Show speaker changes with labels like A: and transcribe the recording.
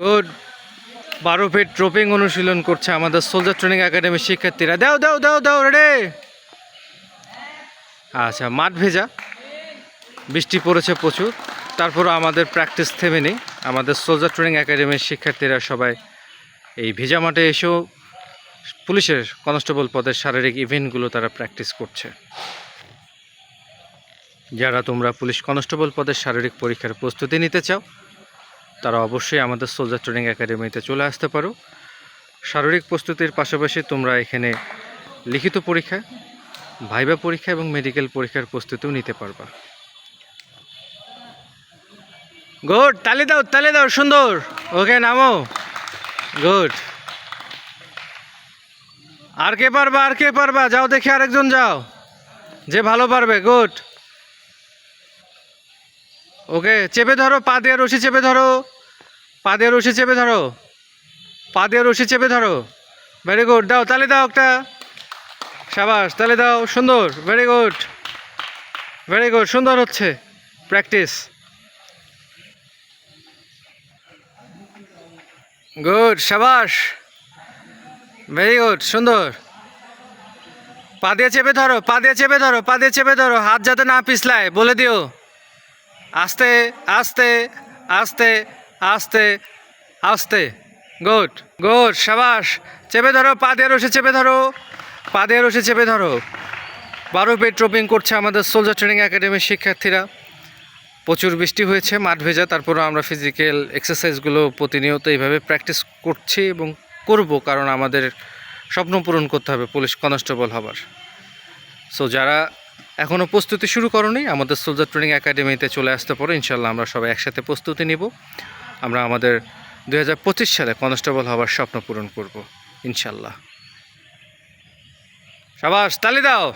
A: Good বারো fit dropping অনুশীলন করছে আমাদের সোলজার ট্রেনিং একাডেমির শিক্ষার্থীরা। দাও দাও দাও দাও রে আচ্ছা মাঠ ভেজা। বৃষ্টি পড়েছে প্রচুর। তারপরও আমাদের প্র্যাকটিস থেমে নেই। আমাদের সোলজার ট্রেনিং একাডেমির শিক্ষার্থীরা সবাই এই ভেজা মাঠে এসেও পুলিশের কনস্টেবল পদের শারীরিক ইভেন্টগুলো তারা প্র্যাকটিস করছে। যারা তোমরা পুলিশ কনস্টেবল পদের শারীরিক পরীক্ষার প্রস্তুতি নিতে চাও তারা অবশ্যই আমাদের সোলজার ট্রেনিং একাডেমিতে চলে আসতে পারো। শারীরিক প্রস্তুতির পাশাপাশি তোমরা এখানে লিখিত পরীক্ষা, ভাইবা পরীক্ষা এবং মেডিকেল পরীক্ষার প্রস্তুতিও নিতে পারবা। গুড, তালে দাও, তালি দাও, সুন্দর। ওকে, নামো। গুড। আর কে পারবা, আর কে পারবা? যাও দেখি আরেকজন যাও। যে ভালো পারবে, গুড। ওকে, চেপে ধরো, পা দিয়ে রশি চেপে ধরো। পা দিয়ে রশি চেপে ধরো। পা দিয়ে রশি চেপে ধরো। ভেরি গুড দাও, তালে দাও একটা। সাবাস, তালে দাও। সুন্দর। ভেরি গুড ভেরি গুড সুন্দর হচ্ছে। প্র্যাকটিস গুড সাবাস। ভেরি গুড সুন্দর। পা দিয়ে চেপে ধরো, পা দিয়ে চেপে ধরো, পা দিয়ে চেপে ধরো। হাত যাতে না পিছলায়, বলে দিও। আস্তে আস্তে আস্তে আস্তে আস্তে। গুড গুড, সাবাস। চেপে ধরো, পা দিয়ে রসে চেপে ধরো। পা দিয়ে রসে চেপে ধরো। বারো পেট ট্রপিং করছে আমাদের সোলজার ট্রেনিং একাডেমির শিক্ষার্থীরা। প্রচুর বৃষ্টি হয়েছে, মাঠ ভেজা তারপরে আমরা ফিজিক্যাল এক্সারসাইজগুলো প্রতিনিয়ত এইভাবে প্র্যাকটিস করছি এবং করব, কারণ আমাদের স্বপ্ন পূরণ করতে হবে পুলিশ কনস্টেবল হবার। সো যারা এখনও প্রস্তুতি শুরু করনি। আমাদের সোলজার ট্রেনিং একাডেমিতে চলে আসতে পারো ইনশাল্লাহ আমরা সবাই একসাথে প্রস্তুতি নিব। আমরা আমাদের দু হাজার পঁচিশ সালে কনস্টেবল হওয়ার স্বপ্ন পূরণ করব ইনশাল্লাহ সাবাস, তালি দাও।